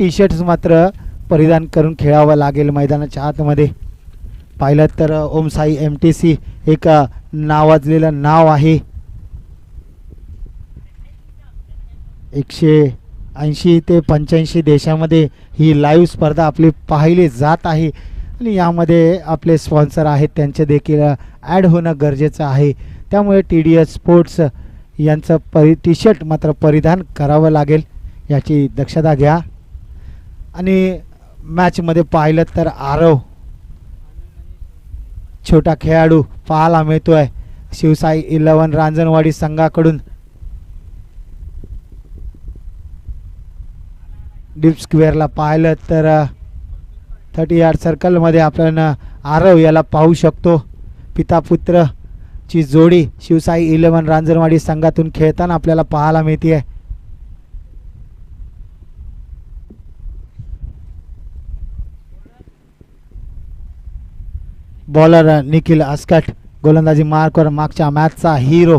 T shirts मात्र परिधान करून खेळावं लागेल मैदानाच्या आतमध्ये. पाहिलं तर ओमसाई एम टी सी एक नावाजलेलं नाव आहे. एकशे ऐंशी ते पंच्याऐंशी देशामध्ये ही लाईव्ह स्पर्धा आपली पाहिली जात आहे. आणि यामध्ये आपले स्पॉन्सर आहेत त्यांचे देखील ॲड होणं गरजेचं आहे. त्यामुळे टी डी एस स्पोर्ट्स यांचं परि टी शर्ट मात्र परिधान करावं लागेल. याची दक्षता घ्या. आणि मॅचमध्ये पाहिलं तर आरव. छोटा खेळाडू पाहायला मिळतोय. शिवसाई इलेवन रांजणवाडी संघाकडून. डीप स्क्वेअरला पाहिलं तर थर्टी यार्ड सर्कलमध्ये आपण आरव याला पाहू शकतो. पिता पुत्रची जोडी शिवसाई इलेवन रांजणवाडी संघातून खेळताना आपल्याला पाहायला मिळते आहे बॉलर निखिल अस्कट गोलंदाजी मार्कवर मागच्या मॅचचा हिरो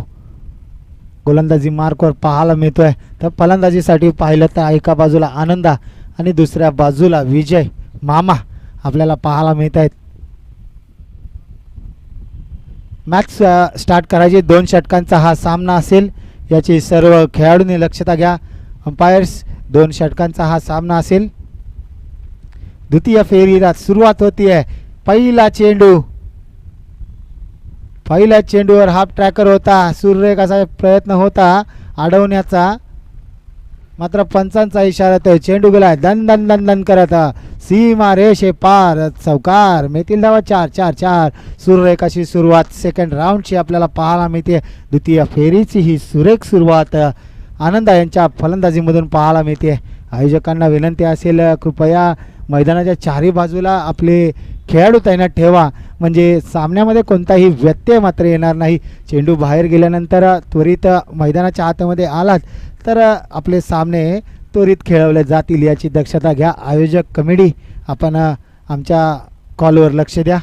गोलंदाजी मार्कवर पाहायला मिळतोय. तर फलंदाजीसाठी पाहिलं तर एका बाजूला आनंदा आणि दुसऱ्या बाजूला विजय मामा आपल्याला पाहायला मिळत आहेत मॅच स्टार्ट करायची. दोन षटकांचा हा सामना असेल. याची सर्व खेळाडूंनी लक्षता घ्या. अंपायर्स दोन षटकांचा हा सामना असेल. द्वितीय फेरीला सुरुवात होती आहे पहिला चेंडू. पहिल्या चेंडूवर हाफ ट्रॅकर होता. सूर्यरेखाचा प्रयत्न होता अडवण्याचा. मात्र पंचांचा इशारा तो चेंडू गेला दन दन दन दन करत सीमा रेषे पार. चौकार मिळतील धावा चार चार चार. सूर्यरेखाची सुरुवात सेकंड राऊंडची आपल्याला पाहायला मिळते. द्वितीय फेरीची ही सुरेख सुरुवात. आनंदा यांच्या फलंदाजीमधून पाहायला मिळते. आयोजकांना विनंती असेल कृपया मैदानाच्या चारही बाजूला आपले खेळाडू तैनात ठेवा. म्हणजे सामन्यामध्ये कोणताही व्यत्यय मात्र येणार नाही. चेंडू बाहेर गेल्यानंतर त्वरित मैदानाच्या आतमध्ये आलात तर आपले सामने त्वरित खेळवले जातील याची दक्षता घ्या. आयोजक कमिटी आपण आमच्या कॉलवर लक्ष द्या.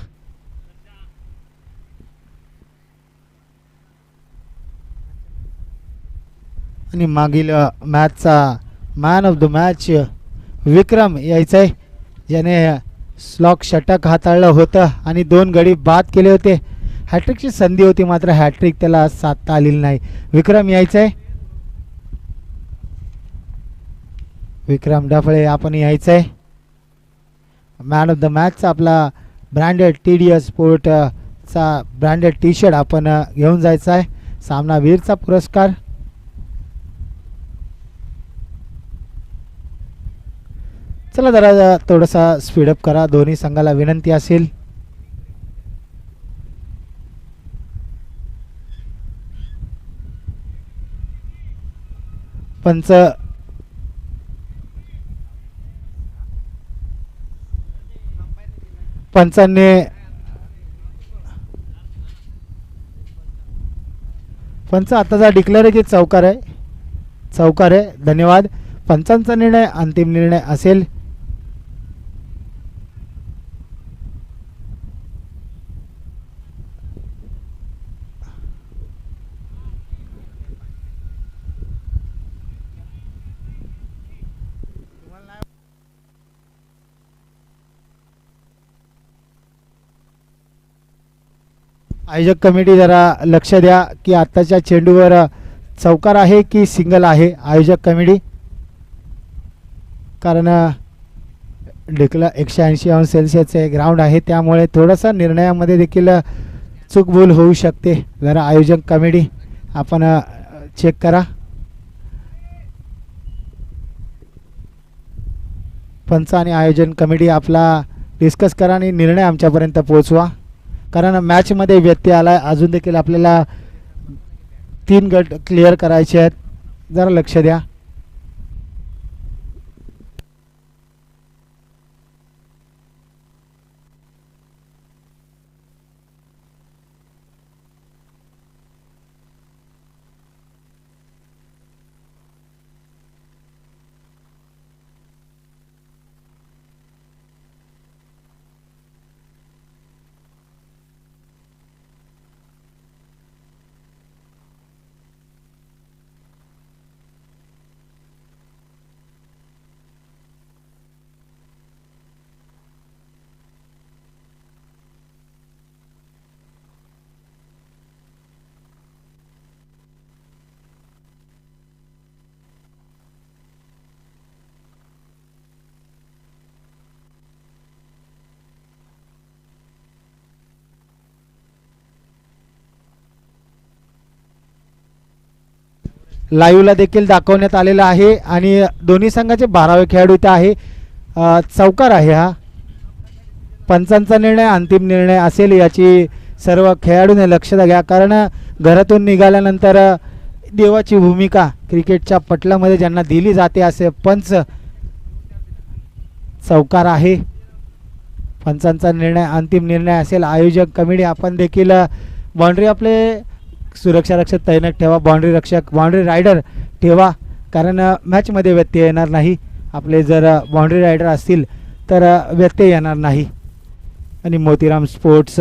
आणि मागील मॅचचा man of the match Vikram यायचं आहे ज्याने स्लॉक षटक हाताळलं होतं आणि दोन गडी बाद केले होते. हॅट्रिकची संधी होती मात्र हॅट्रिक त्याला साधता आलेली नाही. विक्रम यायचं आहे विक्रम डफळे आपण यायचं आहे मॅन ऑफ द मॅचचा आपला ब्रँडेड टी डी एस स्पोर्टचा ब्रँडेड टी शर्ट आपण घेऊन जायचा आहे सामनावीरचा पुरस्कार. चला जरा थोडासा स्पीडअप करा. दोन्ही संघाला विनंती असेल. पंच. पंचांनी पंच आताचा डिक्लेअर आहे की चौकार आहे. चौकार आहे. धन्यवाद. पंचांचा निर्णय अंतिम निर्णय असेल. आयोजक कमिटी जरा लक्ष द्या की आत्ताच्या चेंडूवर चौकार आहे की सिंगल आहे आयोजक कमिटी? कारण डिकला एकशे ऐंशी अंश सेल्सिअसचे ग्राउंड आहे त्यामुळे थोडंसं निर्णयामध्ये देखील चूकभूल होऊ शकते. जरा आयोजक कमिटी आपण चेक करा. पंच आणि आयोजन कमिटी आपला डिस्कस करा आणि निर्णय आमच्यापर्यंत पोहोचवा. कारण मॅचमध्ये व्यत्यय आला आहे अजून देखील आपल्याला तीन गट क्लिअर करायचे आहेत. जरा लक्ष द्या. लाईव्हला देखील दाखवण्यात आलेला आहे आणि दोन्ही संघाचे बारावे खेळाडू इथं आहे. चौकार आहे हा. पंचांचा निर्णय अंतिम निर्णय असेल याची सर्व खेळाडूने लक्ष घ्या. कारण घरातून निघाल्यानंतर देवाची भूमिका क्रिकेटच्या पटलामध्ये ज्यांना दिली जाते असे पंच चौकार आहे. पंचांचा निर्णय अंतिम निर्णय असेल. आयोजक कमिटी आपण देखील बाउंड्री आपले सुरक्षा रक्षक तैनात ठेवा बाउंड्री रक्षक बाउंड्री रायडर ठेवा. कारण मॅचमध्ये व्यत्यय येणार नाही. आपले जर बाउंड्री रायडर असतील तर व्यत्यय येणार नाही. आणि मोतीराम स्पोर्ट्स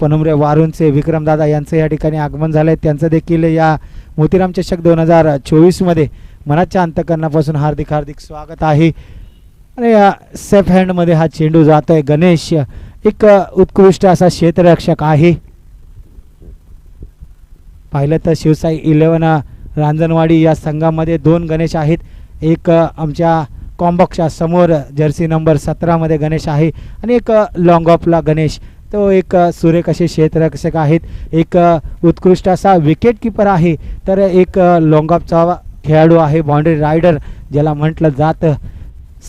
पनुमरे वारूंचे विक्रमदादा यांचं या ठिकाणी आगमन झालं आहे त्यांचं देखील या मोतीराम चषक दोन हजार चोवीसमध्ये मनाच्या अंतकरणापासून हार्दिक हार्दिक स्वागत आहे. आणि या सेफ हँडमध्ये हा चेंडू जातो आहे गणेश एक उत्कृष्ट असा क्षेत्ररक्षक आहे. पाहिलं तर शिवसाई इलेवन रांजणवाडी या संघामध्ये दोन गणेश आहेत. एक आमच्या कॉम्बॉक्सच्या समोर जर्सी नंबर सतरामध्ये गणेश आहे आणि एक लॉंग ऑफला गणेश. तो एक सुरेख असे क्षेत्ररक्षक आहेत. एक उत्कृष्ट असा विकेट किपर आहे. तर एक लॉंग ऑफचा खेळाडू आहे बाउंड्री रायडर ज्याला म्हटलं जातं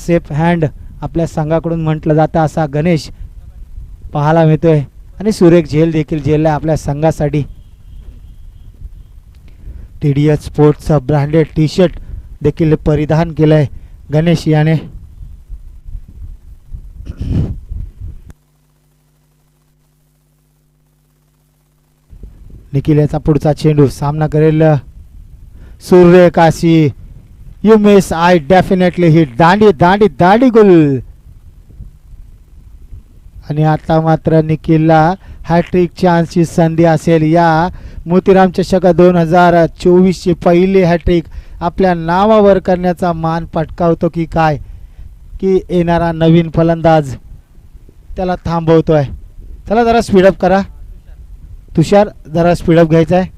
सेफ हँड आपल्या संघाकडून म्हटलं जातं असा गणेश पाहायला मिळतोय. आणि सुरेख झेल देखील झेलला आपल्या संघासाठी. टी डी एस स्पोर्ट्सचा ब्रँडेड टी शर्ट देखील परिधान केलं आहे गणेश याने. निखिल याचा पुढचा चेंडू सामना करेल. सूर्य काशी यू मिस आय डेफिनेटली ही दांडी दांडी दांडी गुल. आणि आता मात्र निखिलला हॅट्रिक चान्सची संधी असेल. या मोतीराम चषक दोन हजार चोवीसची पहिली हॅट्रिक आपल्या नावावर करण्याचा मान पटकावतो की काय? की येणारा नवीन फलंदाज त्याला थांबवतो आहे चला जरा स्पीडअप करा. तुषार जरा स्पीडअप घ्यायचा आहे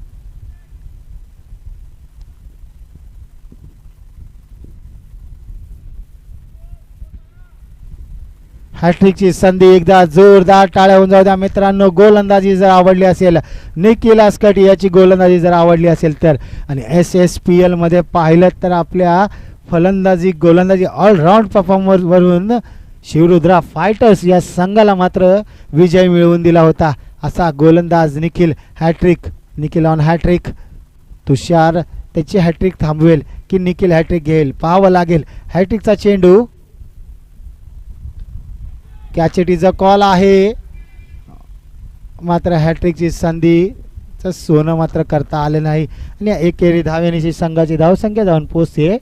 हॅट्रिकची संधी एकदा जोरदार टाळ्या होऊन जाऊ द्या. मित्रांनो गोलंदाजी जर आवडली असेल निखिल आस्कट याची गोलंदाजी जर आवडली असेल तर. आणि एस एस पी एलमध्ये पाहिलं तर आपल्या फलंदाजी गोलंदाजी ऑलराऊंड परफॉर्मरवरून शिवरुद्रा फायटर्स या संघाला मात्र विजय मिळवून दिला होता. असा गोलंदाज Nikhil hattrick Nikhil on hattrick Tushar त्याची हॅट्रिक थांबवेल की निखिल हॅट्रिक घेईल? पाहावं लागेल. हॅट्रिकचा चेंडू कॅचेटीचा कॉल आहे. मात्र हॅट्रिकची संधीचं सोनं मात्र करता आले नाही. आणि एकेरी धाव्यानीची संघाची धावसंख्या जाऊन पोचते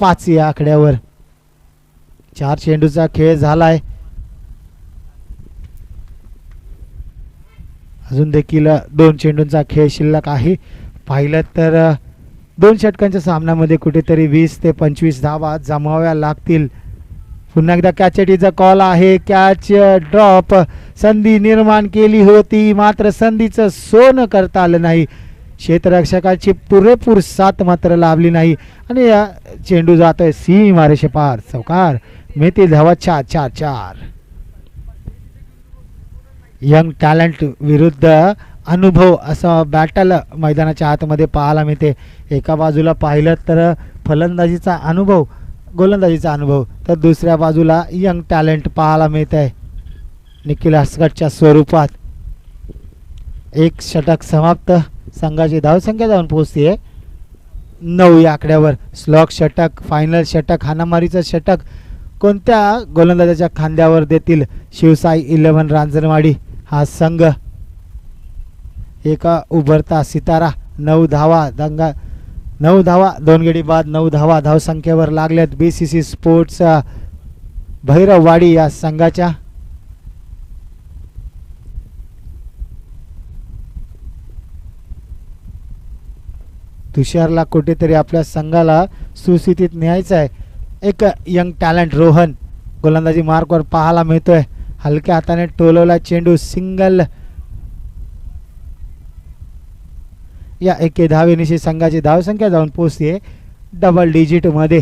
पाच या आकड्यावर. चार चेंडूचा खेळ झालाय. अजून देखील दोन चेंडूंचा खेळ शिल्लक आहे. पाहिलं तर दोन षटकांच्या सामन्यामध्ये कुठेतरी वीस ते पंचवीस धावा जमाव्या लागतील. पुन्हा एकदा कॅचेटीचा कॉल आहे. कॅच ड्रॉप संधी निर्माण केली होती. मात्र संधीचं सोनं करता आलं नाही. क्षेत्ररक्षकाची पुरेपूर साथ मात्र लाभली नाही. आणि या चेंडू जातोय सी मारेशे पार. चौकार. मेथी धावा चार चार चार. यंग टॅलेंट विरुद्ध अनुभव असं बॅटल मैदानाच्या आतमध्ये पाहायला मिळते. एका बाजूला पाहिलं तर फलंदाजीचा अनुभव गोलंदाजीचा अनुभव. तर दुसऱ्या बाजूला यंग टॅलेंट पाहायला मिळत आहे निखिल हसगटच्या स्वरूपात. एक षटक समाप्त. संघाची धावसंख्या जाऊन पोहोचते नऊ या आकड्यावर. स्लॉक षटक फायनल षटक हानामारीचं षटक. कोणत्या गोलंदाजाच्या खांद्यावर देतील शिवसाई इलेव्हन रांजणवाडी? हा संघ. एका उभरता सितारा नऊ धावा दंगा नऊ धावा दोन गडी बाद नऊ धावा धावसंख्येवर लागल्यात B C C sports Bhairav Bhairavwadi या संघाच्या. तुषारला कुठेतरी आपल्या संघाला सुस्थितीत न्यायचं आहे एक यंग टॅलेंट रोहन गोलंदाजी मार्कवर पाहायला मिळतोय. हलक्या हाताने टोलवला चेंडू सिंगल या एके धावेनिशी संघाची धावसंख्या जाऊन पोचते डबल डिजिटमध्ये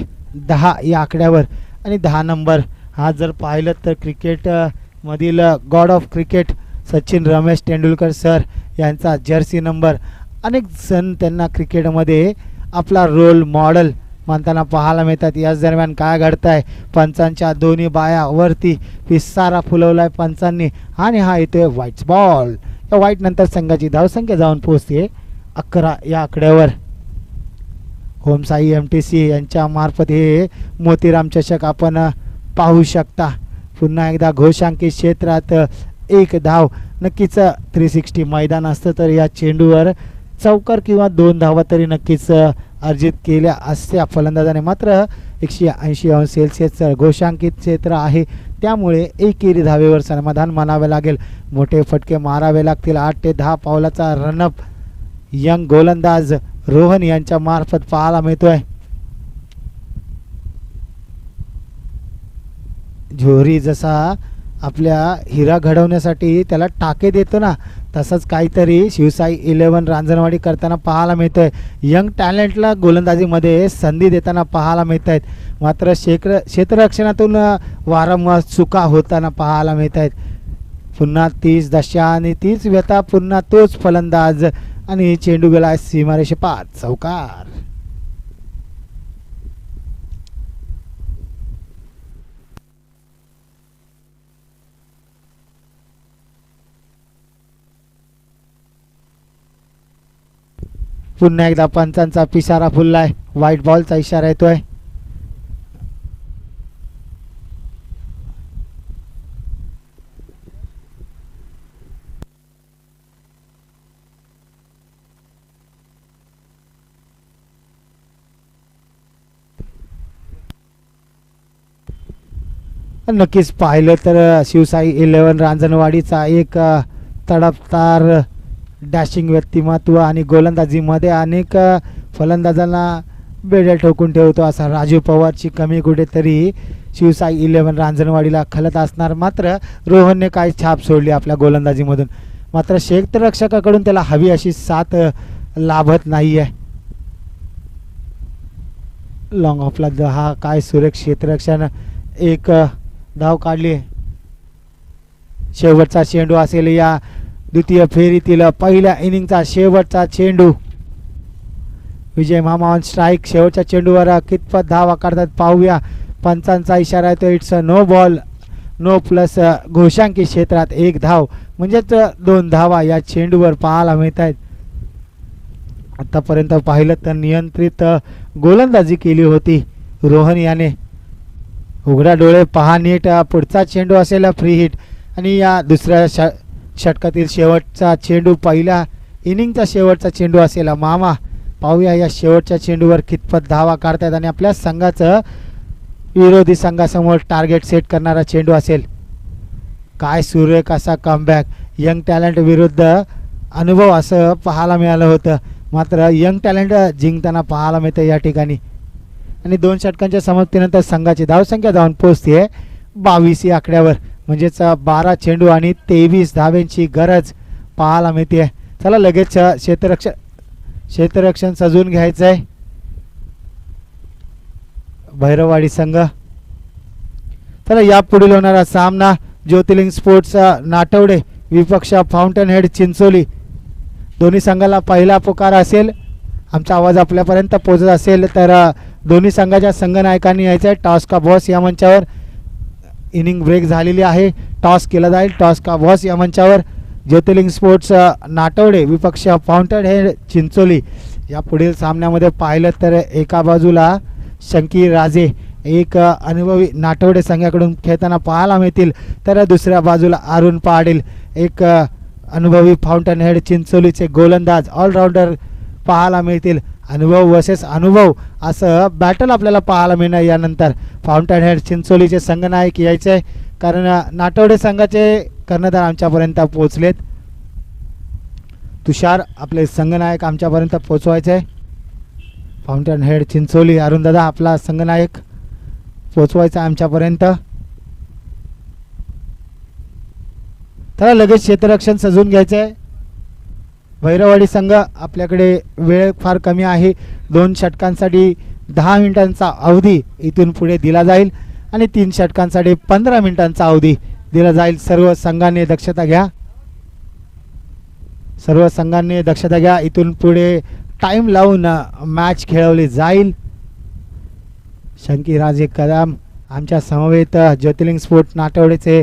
दहा या आकड्यावर. आणि दहा नंबर हा जर पाहिलं तर क्रिकेटमधील god of cricket Sachin Ramesh Tendulkar sir यांचा जर्सी नंबर अनेक जण त्यांना क्रिकेटमध्ये आपला रोल मॉडल म्हणताना पाहायला मिळतात. याच दरम्यान काय घडत आहे पंचांच्या दोन्ही बाया वरती फुलवला फुलवलाय पंचांनी. आणि हा येतोय व्हाईट बॉल या व्हाईट नंतर संघाची धावसंख्या जाऊन पोहोचते अकरा या आकड्यावर. होमसाई एम टी सी यांच्या मार्फत हे मोतीराम चषक आपण पाहू शकता. पुन्हा एकदा घोषांकित क्षेत्रात एक धाव. नक्कीच थ्री सिक्स्टी मैदान असतं तर या चेंडूवर चौकार किंवा दोन धावा तरी नक्कीच अर्जित केल्या असत्या. फलंदाजाने मात्र एकशे ऐंशी अंश सेल्सिअस घोषांकित क्षेत्र आहे. त्यामुळे एकेरी धावेवर समाधान मानावे लागेल. मोठे फटके मारावे लागतील. आठ ते दहा पावलाचा रनअप यंग गोलंदाज रोहन यांच्या मार्फत पाहायला मिळतोय. झोरी जसा आपल्या हिरा घडवण्यासाठी त्याला टाके देतो ना तसंच काहीतरी शिवसाई इलेव्हन रांजणवाडी करताना पाहायला मिळतंय. यंग टॅलेंटला गोलंदाजीमध्ये संधी देताना पाहायला मिळत आहेत मात्र क्षेत्र क्षेत्ररक्षणातून वारंवार चुका होताना पाहायला मिळत आहेत पुन्हा तीच दशा आणि तीच व्यथा पुन्हा तोच फलंदाज आणि चेंडू गेला सीमारेषे पाच. चौकार पुन्हा एकदा पंचांचा पिसारा फुललाय. व्हाईट बॉलचा इशारा येतोय. नक्कीच पाहिलं तर शिवसाई इलेव्हन रांजणवाडीचा एक तडपदार डॅशिंग व्यक्तिमत्व आणि गोलंदाजीमध्ये अनेक फलंदाजांना बेड्या ठोकून ठेवतो असा राजू पवारची कमी कुठेतरी शिवसाई इलेव्हन रांजणवाडीला खलत असणार. मात्र रोहनने काय छाप सोडली आपल्या गोलंदाजीमधून? मात्र क्षेत्ररक्षकाकडून त्याला हवी अशी साथ लाभत नाही आहे लॉंग ऑफला हा काय सुरेख क्षेत्ररक्षण एक धाव काढली. शेवटचा चेंडू असेल या द्वितीय फेरीतील पहिल्या इनिंगचा शेवटचा चेंडू. विजय मामा स्ट्राईक शेवटच्या चेंडूवर कितपत धावा काढतात पाहूया. पंचांचा इशारा येतो. It's a no ball no plus घोषांकी क्षेत्रात एक धाव म्हणजेच दोन धावा या चेंडूवर पाहायला मिळत आहेत आतापर्यंत पाहिलं तर नियंत्रित गोलंदाजी केली होती रोहन याने. उघडा डोळे पहा नीट पुढचा चेंडू असेल फ्री हिट आणि या दुसऱ्या ष षटकातील शेवटचा चेंडू पहिला इनिंगचा शेवटचा चेंडू असेल मामा. पाहूया या शेवटच्या चेंडूवर कितपत धावा काढतायत आणि आपल्या संघाचं विरोधी संघासमोर टार्गेट सेट करणारा चेंडू असेल. काय सुरेख असा कमबॅक यंग टॅलेंट विरुद्ध अनुभव असं पाहायला मिळालं होतं. मात्र यंग टॅलेंट जिंकताना पाहायला मिळतं या ठिकाणी. आणि दोन षटकांच्या समाप्तीनंतर संघाची धावसंख्या धावून पोहोचते बावीस या आकड्यावर. म्हणजेच बारा चेंडू आणि तेवीस धाव्यांची गरज पाहायला मिळते चला लगेच क्षेत्ररक्षण क्षेत्ररक्षण सजवून घ्यायचं आहे भैरववाडी संघ. चला या पुढील होणारा सामना ज्योतिर्लिंग स्पोर्ट्स नाटवडे विपक्ष फाउंटन हेड चिंचोली. दोन्ही संघाला पहिला पुकार असेल. आमचा आवाज आपल्यापर्यंत पोहोचत असेल तर दोन्ही संघाच्या संघनायकांनी यायचं आहे टॉस का बॉस या मंचावर इनिंग ब्रेक झालेली आहे. टॉस केला जाईल. टॉस का बॉस या मंचावर ज्योतिर्लिंग स्पोर्ट्स नाटवडे विपक्ष फाउंटन हेड चिंचोली. या पुढील सामन्यामध्ये पाहिलं तर एका बाजूला शंकी राजे एक अनुभवी नाटवडे संघाकडून खेळताना पाहायला मिळतील. तर दुसऱ्या बाजूला अरुण पाडील एक अनुभवी फाउंटन हेड चिंचोलीचे गोलंदाज ऑलराऊंडर पाहायला मिळतील. अनुभव वर्सेस अनुभव. असं बॅटल आपल्याला पाहायला मिळणार यानंतर. फाउंटन हेड चिंचोलीचे संघनायक यायचे. आहे कारण नाटवडे संघाचे कर्णधार आमच्यापर्यंत पोहोचलेत. तुषार आपले संघनायक आमच्यापर्यंत पोचवायचे आहे फाउंटन हेड चिंचोली अरुणदादा आपला संघनायक पोचवायचा आहे आमच्यापर्यंत. त्याला लगेच क्षेत्ररक्षण सजवून घ्यायचं. आहे भैरवाडी संघ आपल्याकडे वेळ फार कमी आहे. दोन षटकांसाठी दहा मिनिटांचा अवधी इथून पुढे दिला जाईल आणि तीन षटकांसाठी पंधरा मिनिटांचा अवधी दिला जाईल. सर्व संघांनी दक्षता घ्या. सर्व संघांनी दक्षता घ्या. इथून पुढे टाईम लावून मॅच खेळवली जाईल. शंकीराजे कदम आमच्या समवेत ज्योतिर्लिंग स्पोर्ट नाटवडेचे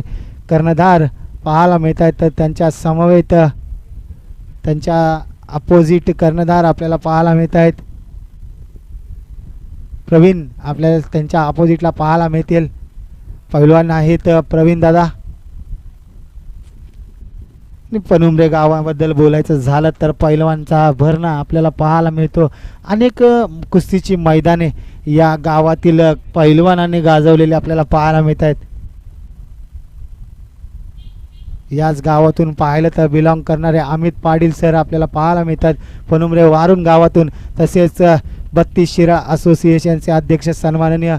कर्णधार पाहायला मिळत आहेत तर त्यांच्या समवेत त्यांच्या अपोजिट कर्णधार आपल्याला पाहायला मिळत आहेत प्रवीण आपल्याला त्यांच्या अपोजिटला पाहायला मिळतील. पैलवान आहेत प्रवीण दादा. पनुमरे गावाबद्दल बोलायचं झालं तर पैलवानचा भरणा आपल्याला पाहायला मिळतो. अनेक कुस्तीची मैदाने या गावातील पैलवानाने गाजवलेली आपल्याला पाहायला मिळत आहेत याच गावातून पाहिलं तर बिलॉंग करणारे अमित पाटील सर आपल्याला पाहायला मिळतात. पनुमरे वारून गावातून. तसेच बत्तीस शिरा असोसिएशनचे अध्यक्ष सन्माननीय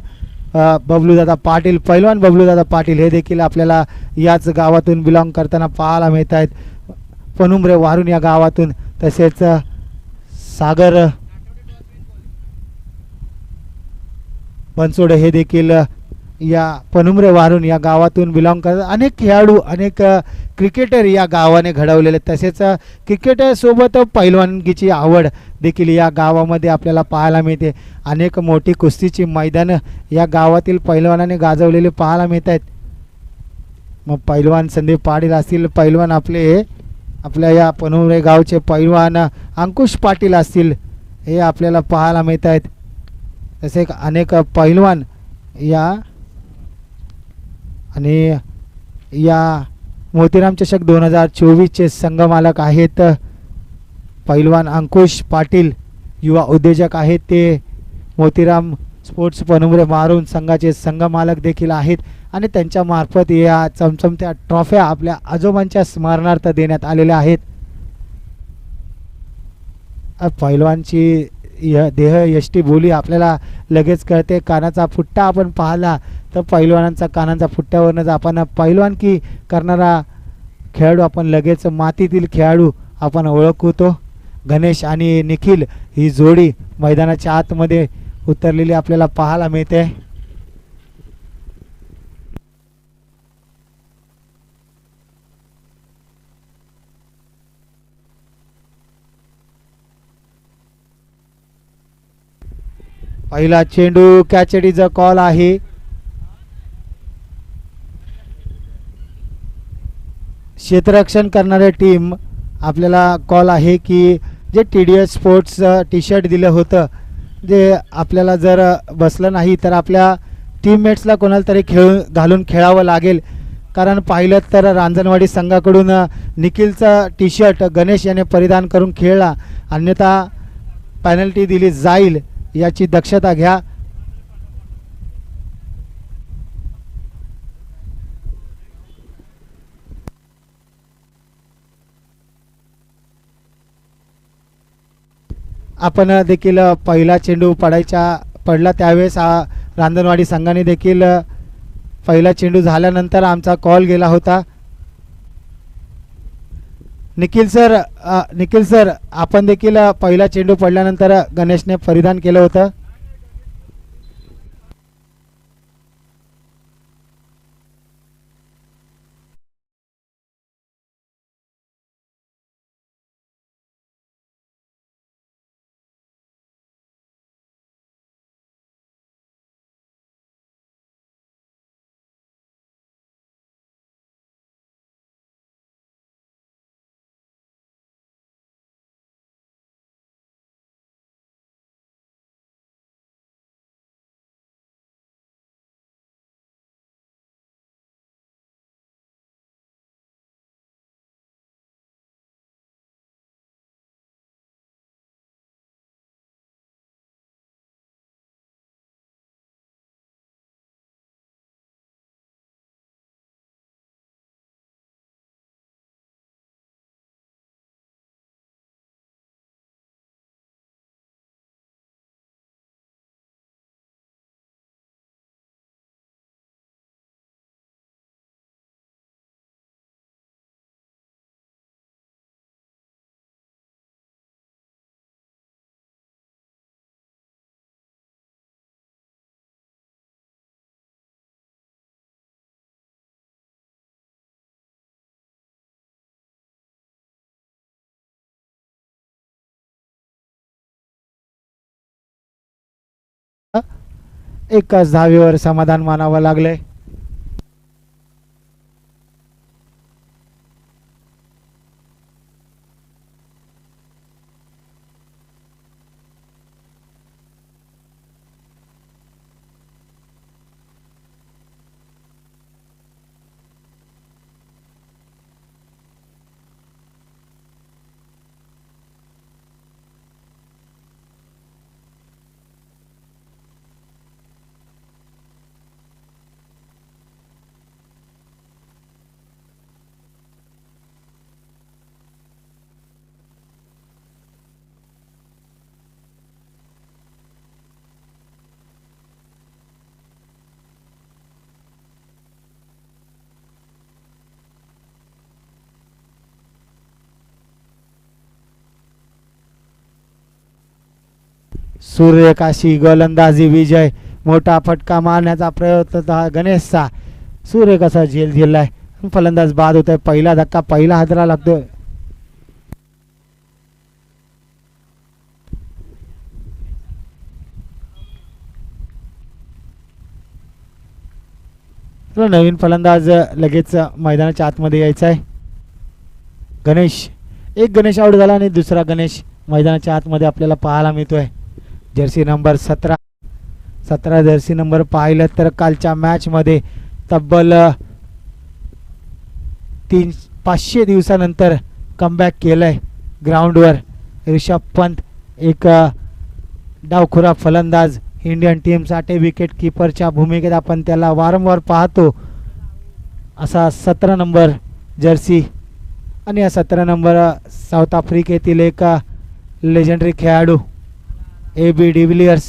बबलूदादा पाटील पैलवान बबलूदादा पाटील हे देखील आपल्याला याच गावातून बिलॉंग करताना पाहायला मिळत आहेत पनुमरे वारून या गावातून. तसेच सागर बनसोडे हे देखील या पनुमरे वारून या गावातून बिलॉंग करतात. अनेक खेळाडू अनेक क्रिकेटर या गावाने घडवलेले तसेच क्रिकेटरसोबत पहिलवानगीची पैलवानगीची आवड देखील या गावामध्ये आपल्याला पाहायला मिळते. अनेक मोठी कुस्तीची मैदानं या गावातील पैलवानाने गाजवलेली पाहायला मिळत आहेत मग पैलवान संदीप पाटील असतील पैलवान आपले आपल्या या पनुमरे गावचे पैलवान अंकुश पाटील असतील हे आपल्याला पाहायला मिळत आहेत तसे अनेक पैलवान या आणि या मोतीराम चषक दोन हजार चोवीसचे संघमालक आहेत. पैलवान अंकुश पाटील युवा उद्योजक आहेत. ते मोतीराम स्पोर्ट्स पनुमरे मारून संघाचे संघमालक देखील आहेत आणि त्यांच्यामार्फत या चमचमत्या ट्रॉफ्या आपल्या आजोबांच्या स्मरणार्थ देण्यात आलेल्या आहेत. पैलवानची य देह यष्टी बोली आपल्याला लगेच कळते. कानाचा फुट्टा आपण पाहिला तर पैलवानांचा कानांचा फुट्ट्यावरूनच आपण पैलवान की करणारा खेळाडू आपण लगेच मातीतील खेळाडू आपण ओळखतो. गणेश आणि निखिल ही जोडी मैदानाच्या आतमध्ये उतरलेली आपल्याला पाहायला मिळते. पहिला चेंडू कॅचडीचा कॉल आहे. क्षेत्ररक्षण करणारे टीम आपल्याला कॉल आहे की जे T D S sports T shirt दिलं होतं जे आपल्याला जर बसलं नाही तर आपल्या टीममेट्सला कोणाला तरी खेळून घालून खेळावं लागेल. कारण पाहिलं तर रांजणवाडी संघाकडून निखिलचा टी शर्ट गणेश याने परिधान करून खेळला. अन्यथा पॅनल्टी दिली जाईल याची दक्षता घ्या. आपण देखील पहिला चेंडू पडायच्या पडला त्यावेळेस आ- रांजणवाडी संघाने देखील पहिला चेंडू झाल्यानंतर आमचा कॉल गेला होता. निखिल सर निखिल सर आपण देखील पहिला चेंडू पडल्यानंतर गणेशने परिधान केलं होतं. एकाच धावेवर समाधान मानावं लागलंय. सूर्यकाशी गोलंदाजी विजय मोठा फटका मारण्याचा प्रयत्न होता गणेशचा. सूर्य कसा झेल झेललाय फलंदाज बाद होत आहे पहिला धक्का पहिला हादरा लागतोय. नवीन फलंदाज लगेच मैदानाच्या आतमध्ये यायचा आहे गणेश. एक गणेश आउट झाला आणि दुसरा गणेश मैदानाच्या आतमध्ये आपल्याला पाहायला मिळतोय. जर्सी नंबर सतरा. सतरा जर्सी नंबर पाहिलं तर कालच्या मॅचमध्ये तब्बल तीन पाचशे दिवसानंतर कमबॅक केलं आहे ग्राउंडवर ऋषभ पंत एक डावखुरा फलंदाज. इंडियन टीमसाठी विकेट किपरच्या भूमिकेत आपण त्याला वारंवार पाहतो. असा सतरा नंबर जर्सी आणि या सतरा नंबर साऊथ आफ्रिकेतील एक लेजेंडरी खेळाडू. ए बी डिव्हिलियर्स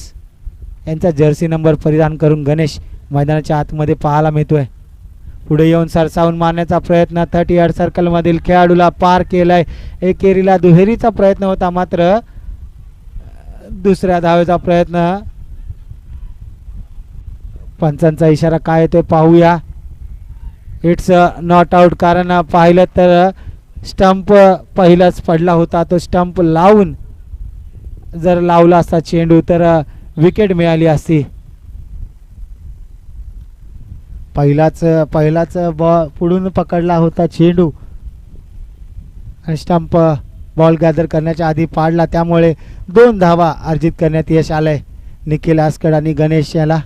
यांचा जर्सी नंबर परिधान करून गणेश मैदानाच्या आतमध्ये पाहायला मिळतोय. पुढे येऊन सरसावून मारण्याचा प्रयत्न थर्टी यार्ड सर्कलमधील खेळाडूला पार केलाय. एकेरीला दुहेरीचा प्रयत्न होता मात्र दुसऱ्या धावेचा प्रयत्न. पंचांचा इशारा काय आहे पाहूया. इट्स नॉट आउट कारण पाहिलं तर स्टंप पहिलाच पडला होता तो स्टंप लावून जर लावला असता चेंडू तर विकेट मिळाली असती. पहिलाच पहिलाच बॉल पुढून पकडला होता चेंडू. आणि स्टंप बॉल गॅदर करण्याच्या आधी पाडला. त्यामुळे दोन धावा अर्जित करण्यात यश आलंय. निखिल आसकड आणि गणेश याला.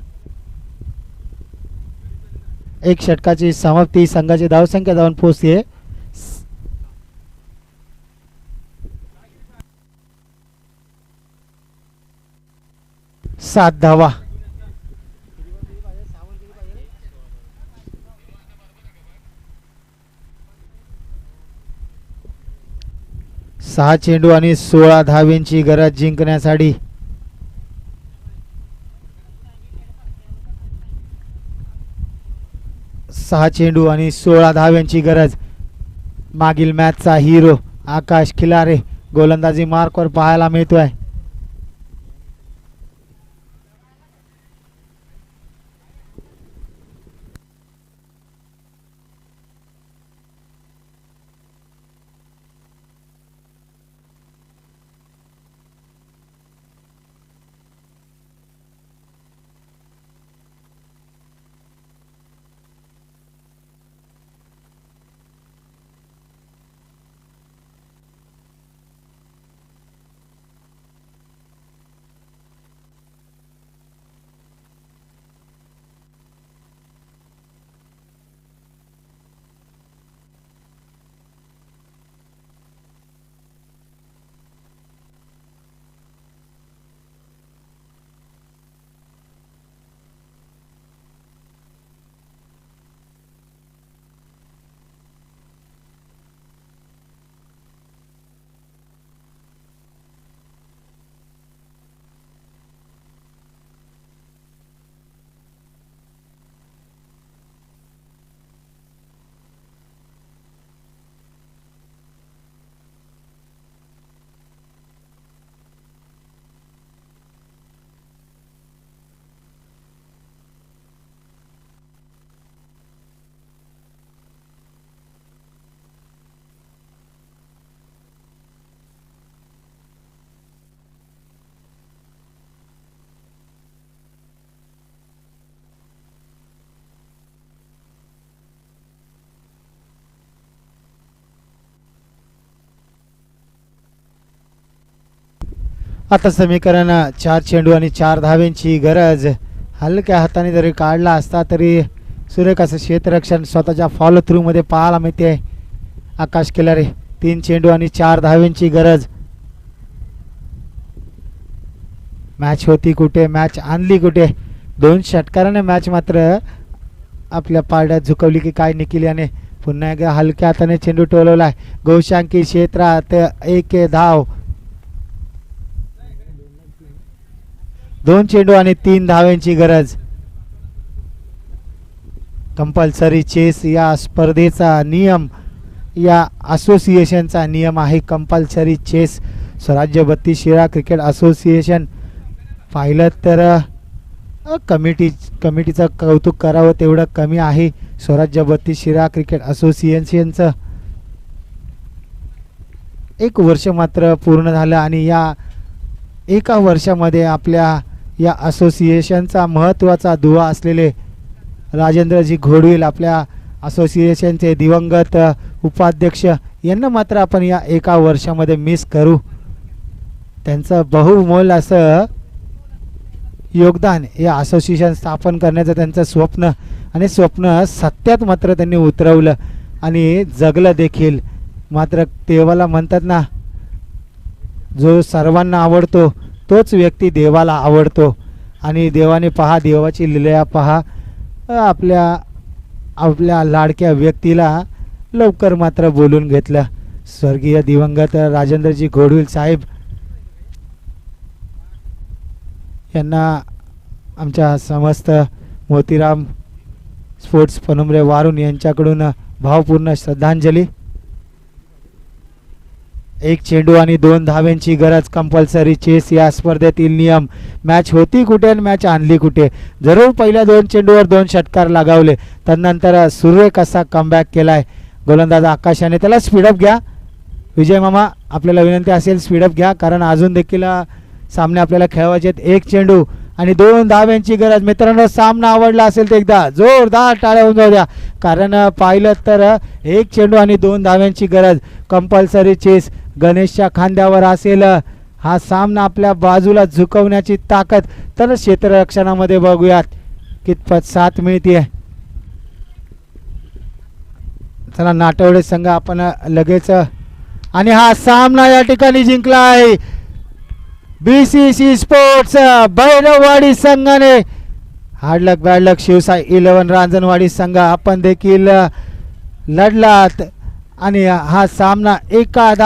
एक षटकाची समाप्ती. संघाची धावसंख्या जाऊन पोहोचते सात धावा. सहा चेंडू आणि सोळा धावेंची गरज जिंकण्यासाठी. सहा चेंडू आणि सोळा धाव्यांची गरज. मागील मॅचचा हिरो आकाश खिलारे. गोलंदाजी मार्कवर पाहायला मिळतोय. आता समीकरण चार चेंडू आणि चार धावेंची गरज. हलक्या हाताने जरी काढला असता तरी सुरेख असं क्षेत्ररक्षण स्वतःच्या फॉलो थ्रूमध्ये पाहायला मिळते. आकाश केलारे तीन चेंडू आणि चार धावेंची गरज. मॅच होती कुठे? मॅच आणली कुठे? दोन षटकाराने मॅच मात्र आपल्या पारड्यात झुकवली की काय निखिल आणि पुन्हा एकदा हलक्या हाताने चेंडू टोलवलाय. गोशांकी क्षेत्रात एक धाव. दोन चेंडू आणि तीन धाव्यांची गरज. कंपल्सरी चेस या स्पर्धेचा नियम या असोसिएशनचा नियम आहे कंपल्सरी चेस. स्वराज्य बत्तीस शिरा क्रिकेट असोसिएशन पाहिलं तर कमिटी कमिटीचं कौतुक करावं तेवढं कमी आहे. स्वराज्य बत्तीस शिरा क्रिकेट असोसिएशनचं एक वर्ष मात्र पूर्ण झालं आणि या एका वर्षामध्ये आपल्या या असोसिएशनचा महत्त्वाचा दुवा असलेले राजेंद्रजी घोडवील आपल्या असोसिएशनचे दिवंगत उपाध्यक्ष. यांना मात्र आपण या एका वर्षामध्ये मिस करू. त्यांचं बहुमोल असं योगदान या असोसिएशन स्थापन करण्याचं त्यांचं स्वप्न आणि स्वप्न सत्यात मात्र त्यांनी उतरवलं आणि जगलं देखील. मात्र देवाला म्हणतात ना जो सर्वांना आवडतो तोच व्यक्ती देवाला आवडतो. आणि देवाने पहा देवाची लिलया पहा. आपल्या आपल्या लाडक्या व्यक्तीला लवकर मात्र बोलून घेतलं. स्वर्गीय दिवंगत राजेंद्रजी घोडविल साहेब यांना आमच्या समस्त मोतीराम स्पोर्ट्स पनुमरे वारून यांच्याकडून भावपूर्ण श्रद्धांजली. एक चेंडू आणि दोन धाव्यांची गरज कंपल्सरी चेस या स्पर्धेतील नियम. मॅच होती कुठे आणि मॅच आणली कुठे? जरूर पहिल्या दोन चेंडूवर दोन षटकार लगावले. त्यानंतर सूर्य कसा कमबॅक केलाय? गोलंदाज आकाशाने त्याला स्पीडअप घ्या. विजय मामा आपल्याला विनंती असेल स्पीडअप घ्या. कारण अजून देखील सामने आपल्याला खेळवायचे आहेत. एक चेंडू आणि दोन धाव्यांची गरज. मित्रांनो सामना आवडला असेल तर एकदा जोरदार टाळ्या होऊन जाऊ द्या. कारण पाहिलं तर एक चेंडू आणि दोन धाव्यांची गरज. कंपल्सरी चेस गणेशच्या खांद्यावर असेल हा सामना आपल्या बाजूला झुकवण्याची ताकद. तर क्षेत्ररक्षणामध्ये बघूयात कितपत साथ मिळते चला नाटवडे संघ आपण लगेच आणि हा सामना या ठिकाणी जिंकला आहे. B C C sports Bailwadi संघाने हाडलक bad luck Shivsai eleven Ranjanwadi संघ आपण देखील लढलात. आणि हा सामना एका